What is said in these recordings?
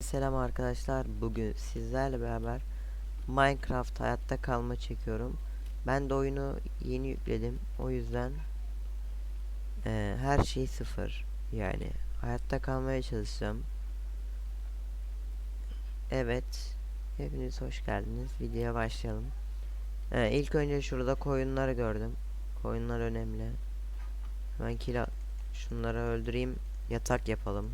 Selam arkadaşlar. Bugün sizlerle beraber Minecraft hayatta kalma çekiyorum. Ben de oyunu yeni yükledim. O yüzden eee, her şey sıfır. Yani hayatta kalmaya çalışacağım. Evet. Hepiniz hoş geldiniz. Videoya başlayalım. Ee, ilk önce şurada koyunları gördüm. Koyunlar önemli. Hemen kila şunları öldüreyim. Yatak yapalım.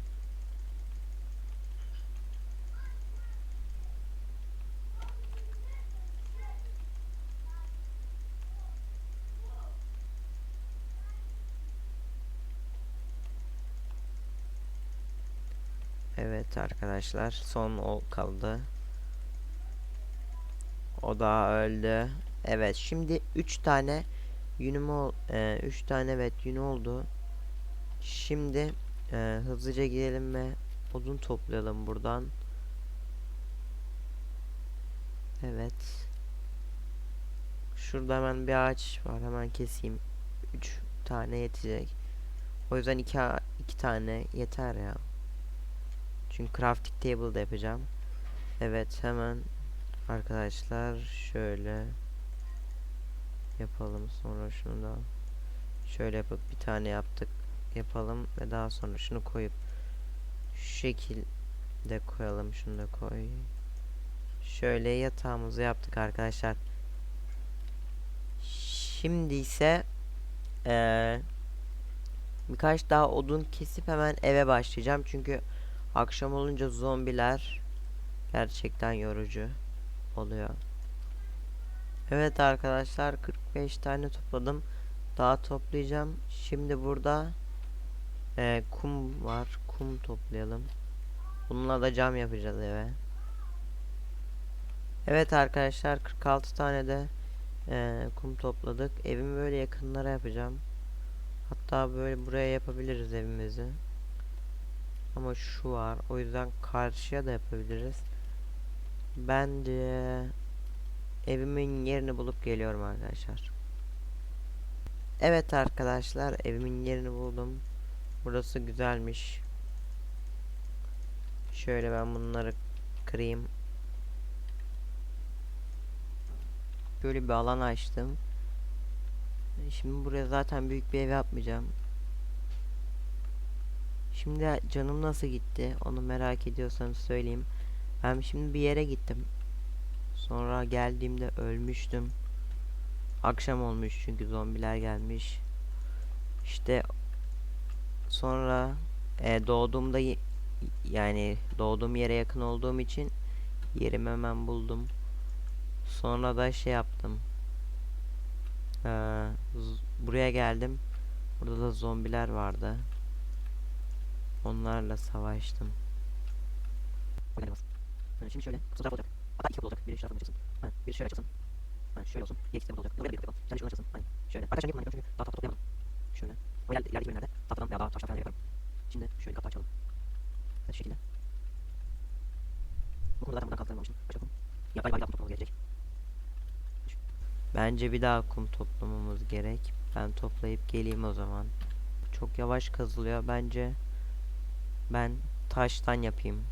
Evet arkadaşlar son o kaldı. O da öldü. Evet şimdi 3 tane yünüm ol 3 tane evet yün oldu. Şimdi e, hızlıca gidelim ve odun toplayalım buradan. Evet. Şurada hemen bir ağaç var. Hemen keseyim. 3 tane yetecek. O yüzden 2 iki tane yeter ya. Çünkü crafting table da yapacağım. Evet hemen arkadaşlar şöyle yapalım. Sonra şunu da şöyle yapıp bir tane yaptık yapalım ve daha sonra şunu koyup şu şekilde koyalım. Şunu da koy. Şöyle yatağımızı yaptık arkadaşlar. Şimdi ise eee, birkaç daha odun kesip hemen eve başlayacağım. Çünkü Akşam olunca zombiler gerçekten yorucu oluyor. Evet arkadaşlar 45 tane topladım. Daha toplayacağım. Şimdi burada e, kum var. Kum toplayalım. Bununla da cam yapacağız eve. Evet arkadaşlar 46 tane de e, kum topladık. Evimi böyle yakınlara yapacağım. Hatta böyle buraya yapabiliriz evimizi. Ama şu var. O yüzden karşıya da yapabiliriz. Ben de evimin yerini bulup geliyorum arkadaşlar. Evet arkadaşlar evimin yerini buldum. Burası güzelmiş. Şöyle ben bunları kırayım. Şöyle bir alan açtım. Şimdi buraya zaten büyük bir ev yapmayacağım. Şimdi canım nasıl gitti onu merak ediyorsanız söyleyeyim. Ben şimdi bir yere gittim. Sonra geldiğimde ölmüştüm. Akşam olmuş çünkü zombiler gelmiş. İşte sonra e, doğduğumda yani doğduğum yere yakın olduğum için yerimi hemen buldum. Sonra da şey yaptım. Ee, buraya geldim. Burada da zombiler vardı. Onlarla savaştım. Yani şimdi şöyle tarafı olacak. Hatta iki olacak. Biri şu taraftan açılsın. Hani biri şöyle açılsın. Hani şöyle olsun. Diğer iki tarafı olacak. Buraya bir kapı. Kendi şuradan açılsın. Hani şöyle. Arkadaşlar kullanıyorum? Çünkü daha tahta toplayamadım. Şöyle. O ileride, ilerideki bölümlerde tahtadan veya daha taştan falan yaparım. Şimdi şöyle kapı açalım. Evet şu şekilde. Bu konuda zaten buradan kaldıramamıştım. Başka kum. Ya bay bay yapma toplamamız gerekecek. Bence bir daha kum toplamamız gerek. Ben toplayıp geleyim o zaman. Çok yavaş kazılıyor. Bence ben taştan yapayım.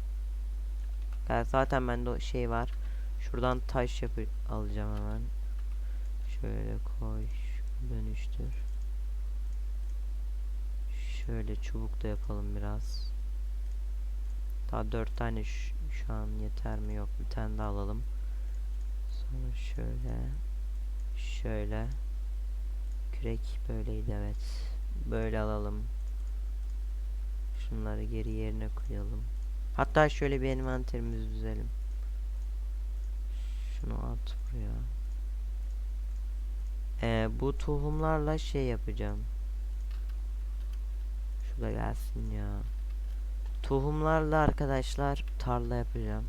Ben zaten bende o şey var. Şuradan taş yapı alacağım hemen. Şöyle koy. Dönüştür. Şöyle çubuk da yapalım biraz. Daha dört tane şu, şu an yeter mi yok. Bir tane daha alalım. Sonra şöyle. Şöyle. Kürek böyleydi evet. Böyle alalım. Şunları geri yerine koyalım. Hatta şöyle bir envanterimizi düzelim. Şunu at buraya. Ee, bu tohumlarla şey yapacağım. Şu da gelsin ya. Tohumlarla arkadaşlar tarla yapacağım.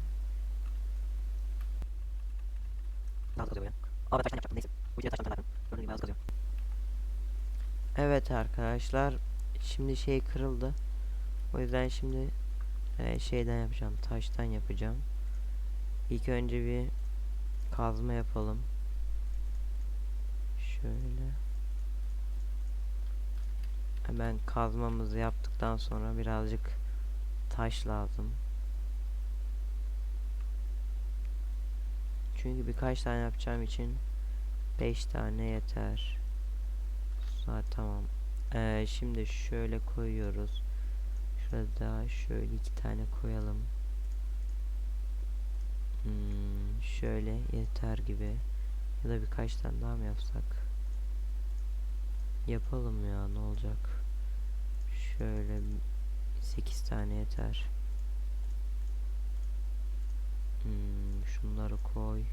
Evet arkadaşlar. Şimdi şey kırıldı. O yüzden şimdi e, şeyden yapacağım. Taştan yapacağım. İlk önce bir kazma yapalım. Şöyle. Hemen kazmamızı yaptıktan sonra birazcık taş lazım. Çünkü birkaç tane yapacağım için 5 tane yeter. Zaten tamam. Ee, şimdi şöyle koyuyoruz. Şurada şöyle iki tane koyalım. Hmm, şöyle yeter gibi. Ya da birkaç tane daha mı yapsak? Yapalım ya ne olacak? Şöyle 8 tane yeter. Hmm, şunları koy.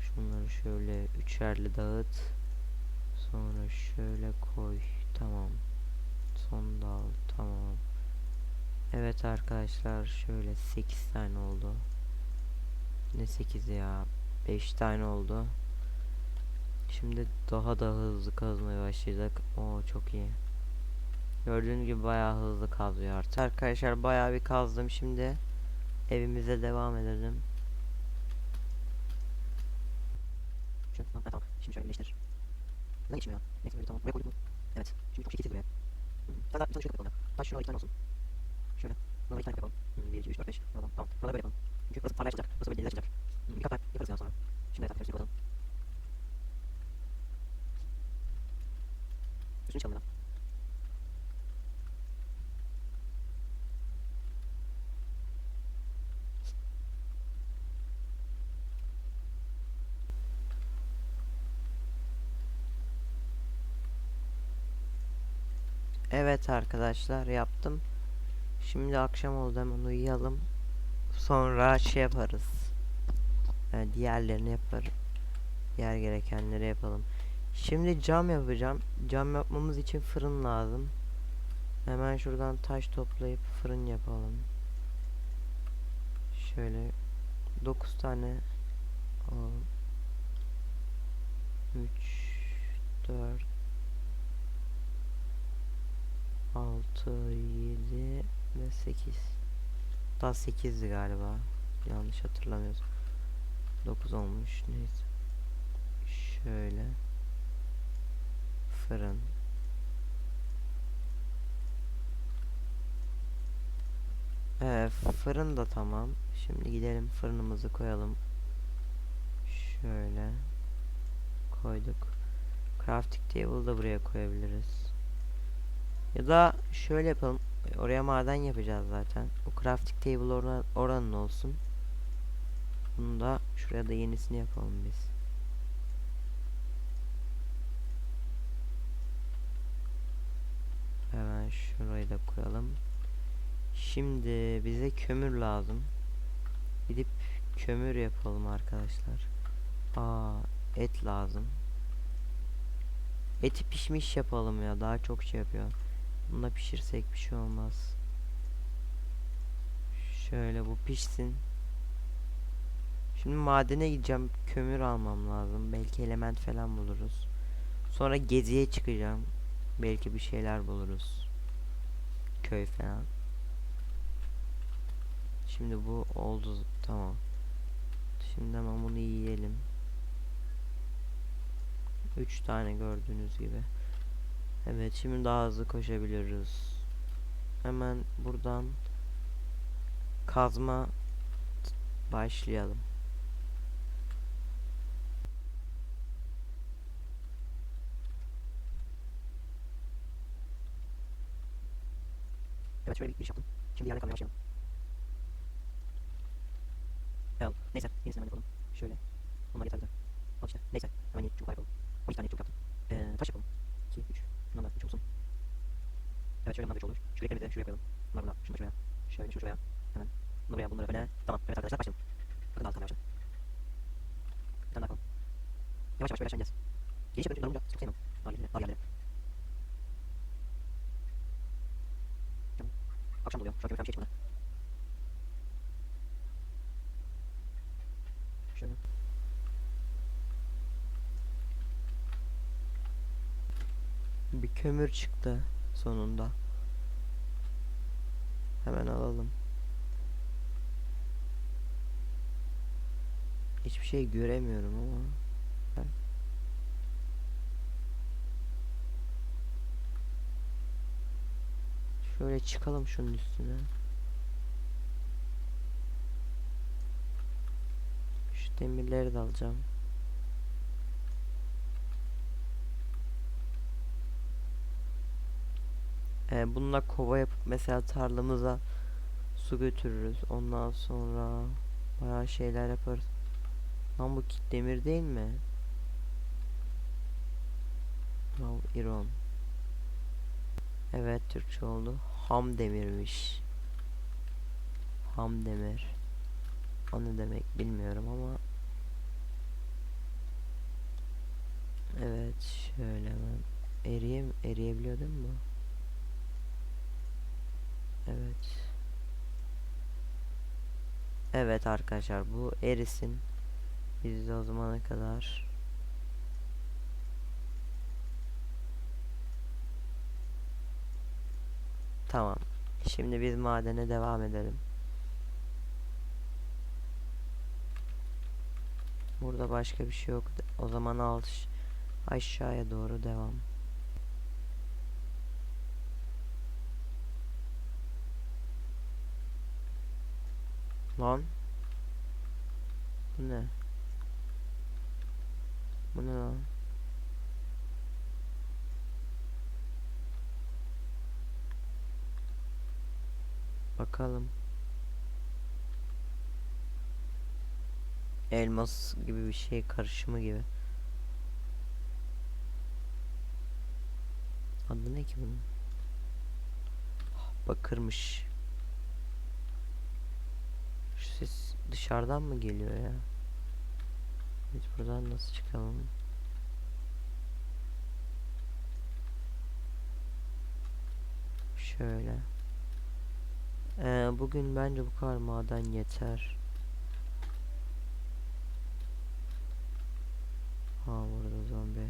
Şunları şöyle üçerli dağıt. Sonra şöyle koy. Tamam. Son da al. Tamam. Evet arkadaşlar şöyle 8 tane oldu. Ne 8 ya? 5 tane oldu. Şimdi daha da hızlı kazmaya başlayacak. Oo çok iyi. Gördüğünüz gibi bayağı hızlı kazıyor artık. Arkadaşlar bayağı bir kazdım şimdi. Evimize devam edelim. Şöyle tamam. Şimdi şöyle birleştir. Neden geçmiyor? Neyse böyle tamam. Buraya koyduk mu? Evet. Şimdi çok şekilsiz buraya. Tane daha bir tane şöyle ya. Taş şuna tane olsun. Buna iki tane yapalım. Hmm, bir, iki, üç, dört, beş. Tamam, tamam. Da böyle yapalım. Çünkü burası parlaya çıkacak. Burası böyle denize çıkacak. Hmm, birkaç tane yaparız ya sonra. Şimdi evet arkadaşlar yapalım. Üstünü ya. Evet arkadaşlar yaptım. Şimdi akşam oldu hemen uyuyalım. Sonra şey yaparız. Yani diğerlerini yaparım. Diğer gerekenleri yapalım. Şimdi cam yapacağım. Cam yapmamız için fırın lazım. Hemen şuradan taş toplayıp fırın yapalım. Şöyle 9 tane 3 4 6 7 ve 8 Daha 8'di galiba. Yanlış hatırlamıyorsam. 9 olmuş neyse. Şöyle. Fırın. Evet fırın da tamam. Şimdi gidelim fırınımızı koyalım. Şöyle. Koyduk. Crafting table da buraya koyabiliriz ya da şöyle yapalım. Oraya maden yapacağız zaten. O crafting table oran, oranın olsun. Bunu da şuraya da yenisini yapalım biz. Hemen şurayı da koyalım. Şimdi bize kömür lazım. Gidip kömür yapalım arkadaşlar. Aa, et lazım. Eti pişmiş yapalım ya. Daha çok şey yapıyor. Bunu pişirsek bir şey olmaz. Şöyle bu pişsin. Şimdi madene gideceğim. Kömür almam lazım. Belki element falan buluruz. Sonra geziye çıkacağım. Belki bir şeyler buluruz. Köy falan. Şimdi bu oldu. Tamam. Şimdi hemen bunu yiyelim. 3 tane gördüğünüz gibi. Evet şimdi daha hızlı koşabiliyoruz. Hemen buradan kazma başlayalım. Evet şöyle bir giriş yaptım. Şimdi yerden kalmaya başlayalım. Ya, neyse yenisini hemen yapalım. Şöyle. Bunlar yeterli. Al işte. Neyse. Hemen yeni çubuklar yapalım. 12 tane çubuk yaptım. Ee, taş yapalım. 2, 3. Şundan da 3 olsun. Evet şöyle bunlar da 3 olur. Şuraya koyalım. Bunlar buna. Şunu şuraya. Şöyle şunu şuraya. Hemen. Bunu buraya bunları öne. Tamam. Evet arkadaşlar başlayalım. Bakın altı tane başlayalım. Bir tane daha koyalım. Yavaş yavaş böyle aşağı ineceğiz. Geniş yapınca darılınca çok sevmem. Dar yerlere. Dar yerlere. Akşam oluyor. Şu bir şey çıkmadı. Şöyle. Bir kömür çıktı sonunda. Hemen alalım. Hiçbir şey göremiyorum ama. Şöyle çıkalım şunun üstüne. Şu demirleri de alacağım. Ee, bununla kova yapıp mesela tarlamıza su götürürüz. Ondan sonra bayağı şeyler yaparız. Lan bu kit demir değil mi? Rav iron. Evet Türkçe oldu. Ham demirmiş. Ham demir. O ne demek bilmiyorum ama Evet şöyle ben eriye eriyebiliyor değil mi bu? Evet. Evet arkadaşlar bu erisin. Biz o zamana kadar Tamam. Şimdi biz madene devam edelim. Burada başka bir şey yok. O zaman alt aşağıya doğru devam. Lan. Bu ne? Bu ne lan? Bakalım. Elmas gibi bir şey karışımı gibi. Adı ne ki bunun? Bakırmış. Ses dışarıdan mı geliyor ya? Biz buradan nasıl çıkalım? Şöyle. Ee, bugün bence bu kadar maden yeter. Ha burada zombi.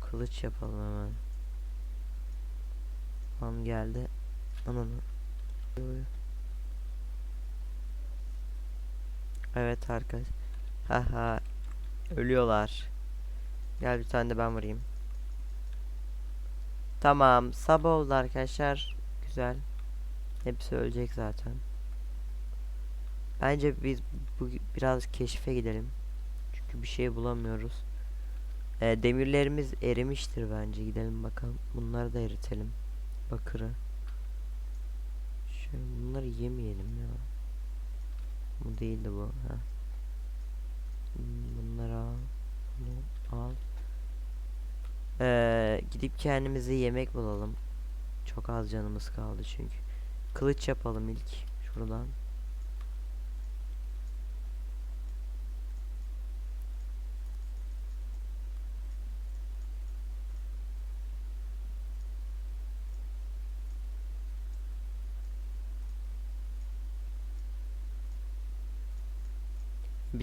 Kılıç yapalım hemen. Tam geldi. Ananı. Evet arkadaş. Haha. Ölüyorlar. Gel bir tane de ben vurayım. Tamam. Sabah oldu arkadaşlar. Güzel. Hepsi ölecek zaten. Bence biz bu biraz keşfe gidelim. Çünkü bir şey bulamıyoruz. Ee, demirlerimiz erimiştir bence. Gidelim bakalım. Bunları da eritelim. Bakırı. Şöyle bunları yemeyelim ya. Bu değildi bu. Ha. Bunları al. Bunu al. Ee, gidip kendimize yemek bulalım. Çok az canımız kaldı çünkü. Kılıç yapalım ilk. Şuradan.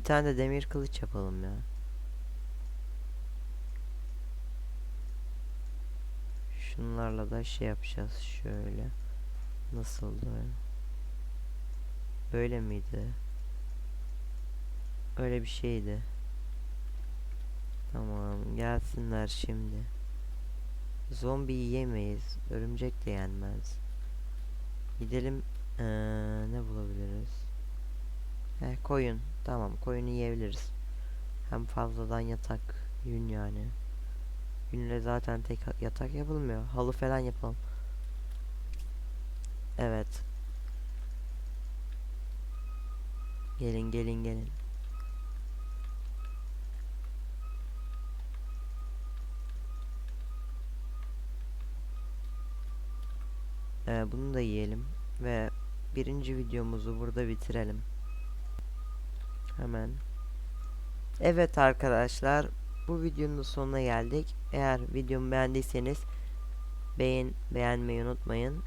Bir tane de demir kılıç yapalım ya. Şunlarla da şey yapacağız şöyle. Nasıldı? Böyle miydi? Öyle bir şeydi. Tamam gelsinler şimdi. Zombi yemeyiz. Örümcek de yenmez. Gidelim eee, ne bulabiliriz? He koyun. Tamam koyunu yiyebiliriz. Hem fazladan yatak yün yani. Yünle zaten tek yatak yapılmıyor. Halı falan yapalım. Evet. Gelin gelin gelin. Ee, bunu da yiyelim ve birinci videomuzu burada bitirelim. Hemen. Evet arkadaşlar, bu videonun sonuna geldik. Eğer videomu beğendiyseniz beğen beğenmeyi unutmayın.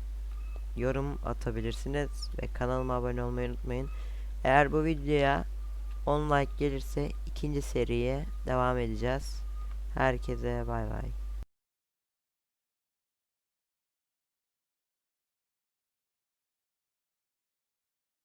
Yorum atabilirsiniz ve kanalıma abone olmayı unutmayın. Eğer bu videoya 10 like gelirse ikinci seriye devam edeceğiz. Herkese bay bay.